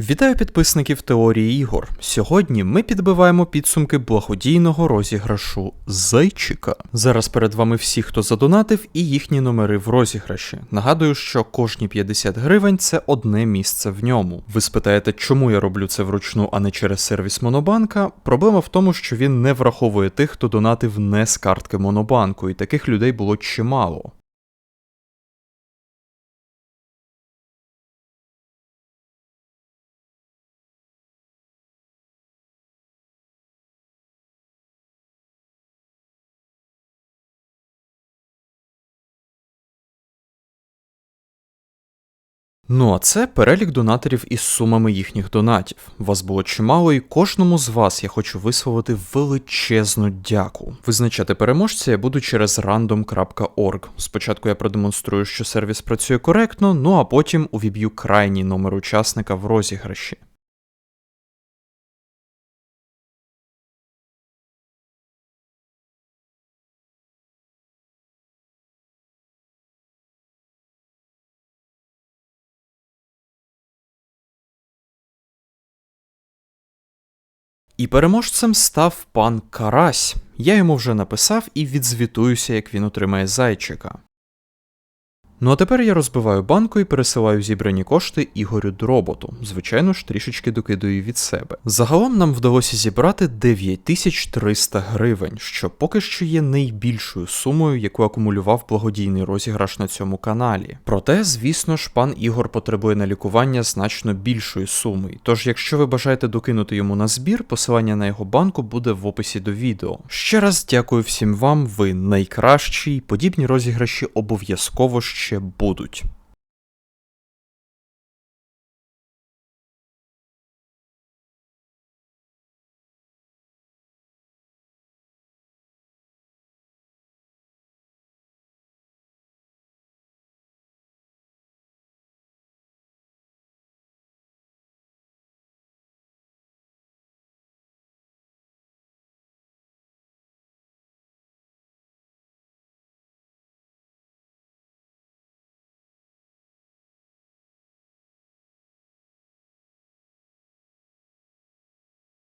Вітаю підписників теорії ігор. Сьогодні ми підбиваємо підсумки благодійного розіграшу Зайчика. Зараз перед вами всі, хто задонатив, і їхні номери в розіграші. Нагадую, що кожні 50 гривень це одне місце в ньому. Ви спитаєте, чому я роблю це вручну, а не через сервіс Монобанка? Проблема в тому, що він не враховує тих, хто донатив не з картки Монобанку, і таких людей було чимало. Ну а це перелік донаторів із сумами їхніх донатів. Вас було чимало, і кожному з вас я хочу висловити величезну дяку. Визначати переможця я буду через random.org. Спочатку я продемонструю, що сервіс працює коректно, ну а потім увіб'ю крайній номер учасника в розіграші. І переможцем став пан Карась. Я йому вже написав і відзвітуюся, як він отримає зайчика. Ну а тепер я розбиваю банку і пересилаю зібрані кошти Ігорю Дроботу. Звичайно ж, трішечки докидаю від себе. Загалом нам вдалося зібрати 9300 гривень, що поки що є найбільшою сумою, яку акумулював благодійний розіграш на цьому каналі. Проте, звісно ж, пан Ігор потребує на лікування значно більшої суми. Тож, якщо ви бажаєте докинути йому на збір, посилання на його банку буде в описі до відео. Ще раз дякую всім вам, ви найкращі, подібні розіграші обов'язково ще будуть.